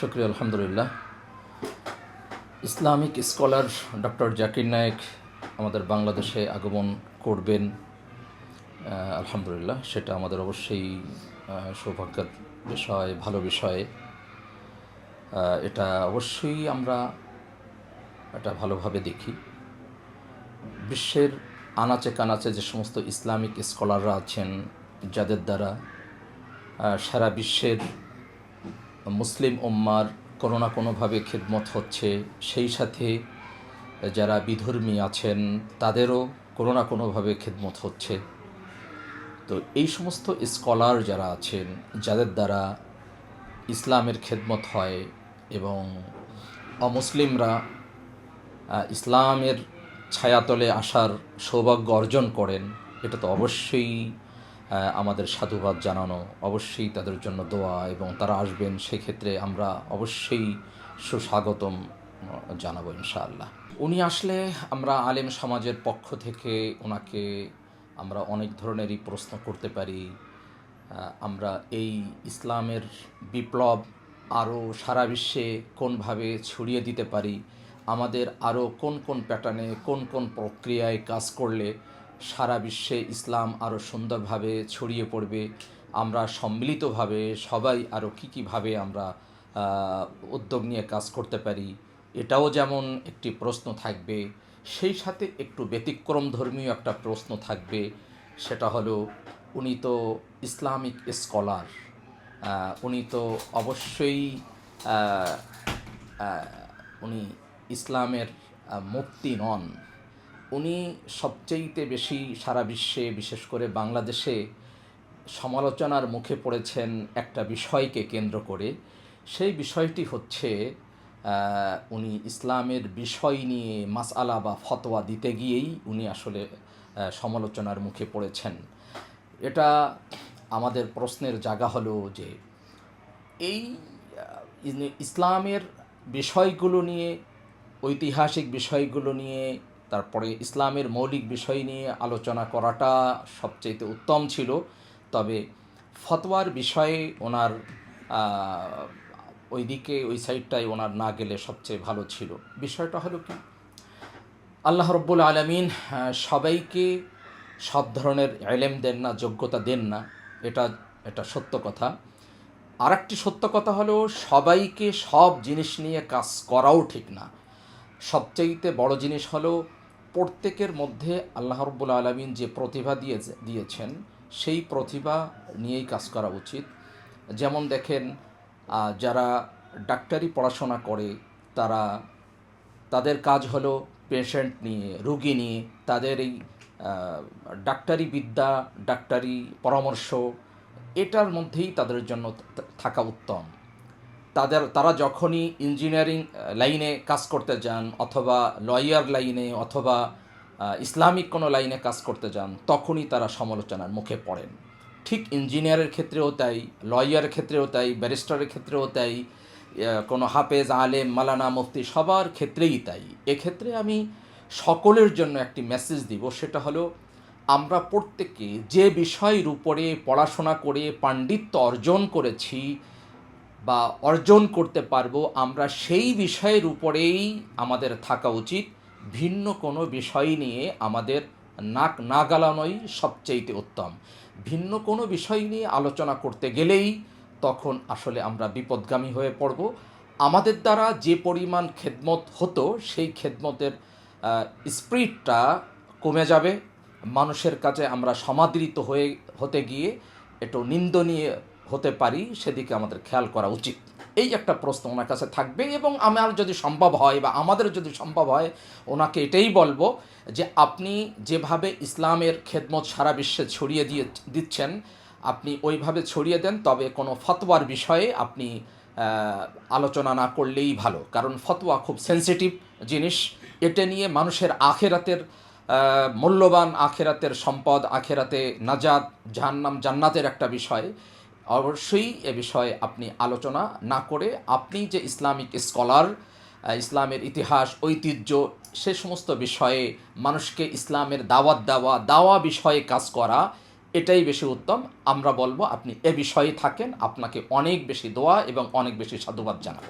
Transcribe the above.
শুক্রিয়া, আলহামদুলিল্লাহ। Islamic scholar doctor Zakir Naik আমাদের বাংলাদেশে আগমন করবেন আলহামদুলিল্লাহ। সেটা আমাদের অবশ্যই সৌভাগ্যের বিষয়, ভালো বিষয়। এটা অবশ্যই আমরা এটা ভালোভাবে দেখি। বিশ্বের আনাচে কানাচে যে সমস্ত ইসলামিক স্কলাররা আছেন, যাদের দ্বারা সারা বিশ্বের মুসলিম উম্মার কোনো না কোনোভাবে খেদমত হচ্ছে। সেই সাথে যারা বিধর্মী আছেন, তাদেরও কোনো না কোনোভাবে খেদমত হচ্ছে। তো এই সমস্ত স্কলার যারা আছেন, যাদের দ্বারা ইসলামের খেদমত হয় এবং অমুসলিমরা ইসলামের ছায়াতলে আসার সৌভাগ্য অর্জন করেন, এটা তো অবশ্যই আমাদের সাধুবাদ জানানো, অবশ্যই তাদের জন্য দোয়া এবং তারা আসবেন, সেক্ষেত্রে আমরা অবশ্যই সুস্বাগতম জানাব ইনশাআল্লাহ। উনি আসলে আমরা আলেম সমাজের পক্ষ থেকে ওনাকে আমরা অনেক ধরনেরই প্রশ্ন করতে পারি। আমরা এই ইসলামের বিপ্লব আরও সারা বিশ্বে কোনভাবে ছড়িয়ে দিতে পারি, আমাদের আরও কোন কোন প্যাটার্নে কোন কোন প্রক্রিয়ায় কাজ করলে সারা বিশ্বে ইসলাম আরও সুন্দরভাবে ছড়িয়ে পড়বে। আমরা সম্মিলিতভাবে সবাই আরও কী কীভাবে আমরা উদ্যোগ নিয়ে কাজ করতে পারি, এটাও যেমন একটি প্রশ্ন থাকবে, সেই সাথে একটু ব্যতিক্রম ধর্মীয় একটা প্রশ্ন থাকবে, সেটা হলো, উনি তো ইসলামিক স্কলার উনি তো অবশ্যই উনি ইসলামের মুক্তি নন। উনি সবচেয়েতে বেশি সারা বিশ্বে, বিশেষ করে বাংলাদেশে সমালোচনার মুখে পড়েছেন একটা বিষয়কে কেন্দ্র করে। সেই বিষয়টি হচ্ছে উনি ইসলামের বিষয় নিয়ে মাসআলা বা ফতোয়া দিতে গিয়েই উনি আসলে সমালোচনার মুখে পড়েছেন। এটা আমাদের প্রশ্নের জায়গা হলো যে, এই ইসলামের বিষয়গুলো নিয়ে, ঐতিহাসিক বিষয়গুলো নিয়ে তারপরে ইসলামের মৌলিক বিষয় নিয়ে আলোচনা করাটা সবচেয়ে উত্তম ছিল। তবে ফতোয়ার বিষয়ে ওনার আহ, ওইদিকে ওই সাইডটায় ওনার না গেলে সবচেয়ে ভালো ছিল। বিষয়টা হলো কি? আল্লাহ রব্বুল আলমিন সবাইকে সব ধরনের এলেম দেন না যোগ্যতা দেন না। এটা এটা সত্য কথা। আর একটি সত্য কথা হলো সবাইকে সব জিনিস নিয়ে কাজ করাও ঠিক না। সবচাইতে বড় জিনিস হলো প্রত্যেকের মধ্যে আল্লাহ রব্বুল আলমিন যে প্রতিভা দিয়ে দিয়েছেন, সেই প্রতিভা নিয়েই কাজ করা উচিত। যেমন দেখেন যারা ডাক্তারি পড়াশোনা করে, তারা, তাদের কাজ হলো পেশেন্ট নিয়ে, রুগী নিয়ে, তাদের এই ডাক্তারি বিদ্যা, ডাক্তারি পরামর্শ, এটার মধ্যেই তাদের জন্য থাকা উত্তম। তাদের, তারা যখনই ইঞ্জিনিয়ারিং লাইনে কাজ করতে যান, অথবা লয়ার লাইনে অথবা ইসলামিক কোনো লাইনে কাজ করতে যান, তখনই তারা সমালোচনার মুখে পড়েন। ঠিক ইঞ্জিনিয়ারের ক্ষেত্রেও তাই লয়ারের ক্ষেত্রেও তাই ব্যারিস্টারের ক্ষেত্রেও তাই কোনো হাফেজ, আলেম, মালানা, মুফতি সবার ক্ষেত্রেই তাই। এক্ষেত্রে আমি সকলের জন্য একটি মেসেজ দিব, সেটা হলো, আমরা প্রত্যেকে যে বিষয়ের উপরে পড়াশোনা করে পাণ্ডিত্য অর্জন করেছি বা অর্জন করতে পারব, আমরা সেই বিষয়ের উপরেই আমাদের থাকা উচিত। ভিন্ন কোনো বিষয় নিয়ে আমাদের নাক না গালানোই সবচেয়েতে উত্তম। ভিন্ন কোনো বিষয় নিয়ে আলোচনা করতে গেলেই তখন আসলে আমরা বিপদগামী হয়ে পড়ব। আমাদের দ্বারা যে পরিমাণ খেদমত হতো, সেই খেদমতের স্পিরিটটা কমে যাবে। মানুষের কাছে আমরা সমাদৃত হয়ে, হতে গিয়ে একটু নিন্দনীয় হতে পারি, সেদিকে আমাদের খেয়াল করা উচিত। এই একটা প্রশ্ন ওনার কাছে থাকবে এবং আমার যদি সম্ভব হয় বা আমাদের যদি সম্ভব হয়, ওনাকে এটাই বলব যে আপনি যেভাবে ইসলামের খেদমত সারা বিশ্বে ছড়িয়ে দিয়ে দিচ্ছেন, আপনি ওইভাবে ছড়িয়ে দেন, তবে কোনো ফতোয়ার বিষয়ে আপনি আলোচনা না করলেই ভালো। কারণ ফতোয়া খুব সেন্সিটিভ জিনিস। এটা নিয়ে মানুষের আখেরাতের মূল্যবান আখেরাতের সম্পদ, আখেরাতে নাজাদ জাহান্নাম, জান্নাতের একটা বিষয়। অবশ্যই এ বিষয়ে আপনি আলোচনা না করে আপনি যে ইসলামিক স্কলার ইসলামের ইতিহাস, ঐতিহ্য, সে সমস্ত বিষয়ে মানুষকে ইসলামের দাওয়াত দেওয়া, দাওয়া বিষয়ে কাজ করা, এটাই বেশি উত্তম। আমরা বলব আপনি এ বিষয়ে থাকেন, আপনাকে অনেক বেশি দোয়া এবং অনেক বেশি সাধুবাদ জানাব।